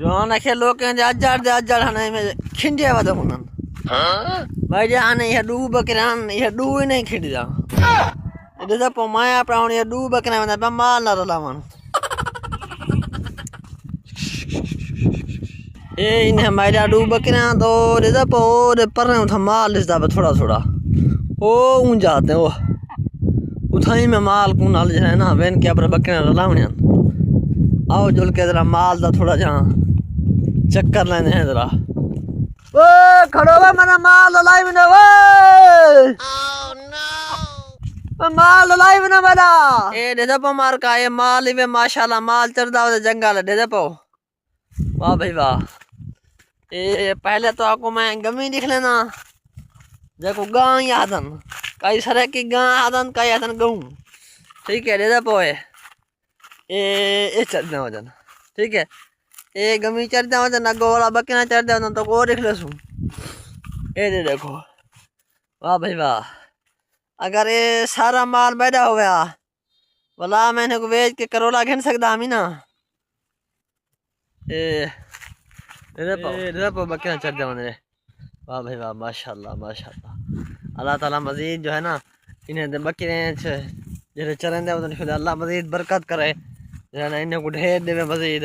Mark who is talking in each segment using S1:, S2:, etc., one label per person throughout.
S1: ජෝනක ලෝකෙන් අජාර්ධ අජාරහන කින්ඩියවද හොන්න වෛජාන එහ ඩූබ කරන්න එහ ඩූවන කෙඩිලා එදද පොමය مال ඩූබ කනවද බම්බාල්ලරලමන් ඒ ඉන්න මයිඩා ඩූබ කෙන تو දෙද පෝද පරන تھا مال اس دابا تھوڑا تھوڑا۔ او اون جاتے او اتھائی میں مال کو نال جنا وین کے ابر بکنا رلاونے آؤ جل کے ذرا مال دا تھوڑا جہاں۔ چکر لینے ہیں ذرا او کھڑو ہوا میرا مال لائی بنا او مال لائی بنا میرا اے دیدہ پو مارکا اے مال وی ماشاءاللہ مال چردہ ہو جنگا لے دیدہ پو واہ بھائی واہ اے پہلے تو آکو میں گمی دیکھ لینا جکو گاں یا یادن کئی سرے کی گاں آدن کئی آدن گوں ٹھیک ہے دیدہ پو اے اے اے ہو جانا ٹھیک ہے اگر یہ سارا مال بیٹھا ہوا بلا میں نے کو بیچ کرولا گھن سکتا ہم واہ بھائی واہ ماشاء اللہ ماشاء اللہ اللہ تعالیٰ مزید جو ہے نا انہیں بکرے جیسے چرندے اللہ مزید برکت کرے انہیں کو ڈھیر دے مزید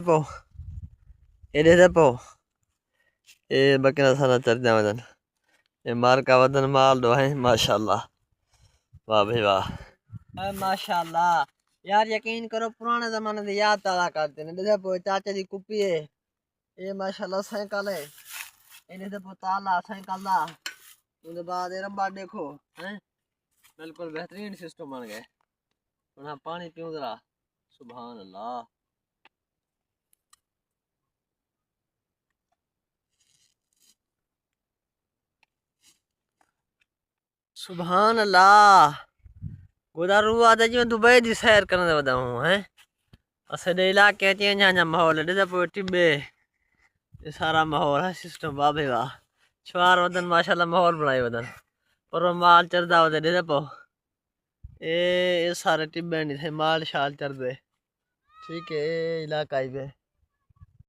S1: Po. Edede po. E bakın sana tercih edin. E marka vatan mal do ہے ماشاءاللہ واہ بھائی واہ ماشاءاللہ یار یقین کرو پرانے زمانے دے یاد تازہ کرتے ہیں ڈیسے پو چاچے دی کپی ہے اے ماشاءاللہ سائیکل ہے اے ڈیسے پو تالا سائیکل دا ان بعد اے رمبا دیکھو ہیں بالکل بہترین سسٹم بن گئے ہن پانی پیوں ذرا سبحان اللہ سبحان اللہ گودا روح آدھا جی میں دبئی دی سیر کرنے دے ہوں ہیں اسے دے علاقے تے جہاں جہاں ماحول دے دا پوٹی بے یہ سارا ماحول ہے سسٹم بابے واہ چوار ودن ماشاءاللہ ماحول بنائے ودن پر وہ مال چردا ودے دے دا پو اے, اے سارے ٹبے نہیں تھے مال شال چردے ٹھیک ہے اے علاقہ ہی بے